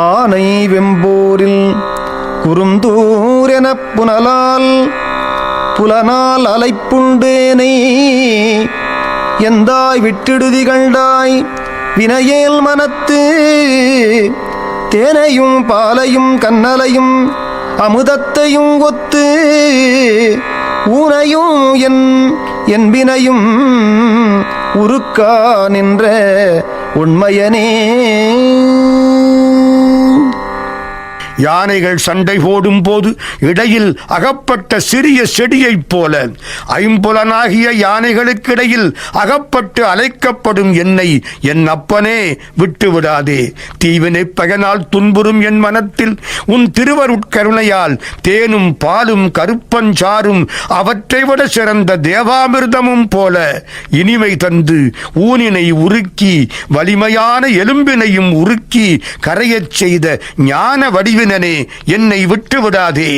ஆனை வெம்போரில் குறுந்தூரெனப் புனலால் புலனால் அலைப்புண்டேனை எந்தாய் விட்டிடுதி கண்டாய் வினையேல் மனத்து தேனையும் பாலையும் கண்ணலையும் அமுதத்தையும் ஒத்து ஊனையும் என் என்பினையும் உருக்கா நின்ற உண்மையனே யானைகள் சண்டை போடும் போது இடையில் அகப்பட்ட சிறிய செடியைப் போல ஐம்புலனாகிய யானைகளுக்கிடையில் அகப்பட்டு அழைக்கப்படும் என்னை என் அப்பனே விட்டு விடாதே தீவினை பகனால் துன்புறும் என் மனத்தில் உன் திருவருட்கருணையால் தேனும் பாலும் கருப்பஞ்சாரும் அவற்றை விட சிறந்த தேவாமிர்தமும் போல இனிமை தந்து ஊனினை உருக்கி வலிமையான எலும்பினையும் உருக்கி கரையச் செய்த ஞான வடிவினனே என்னை விட்டு விடாதே.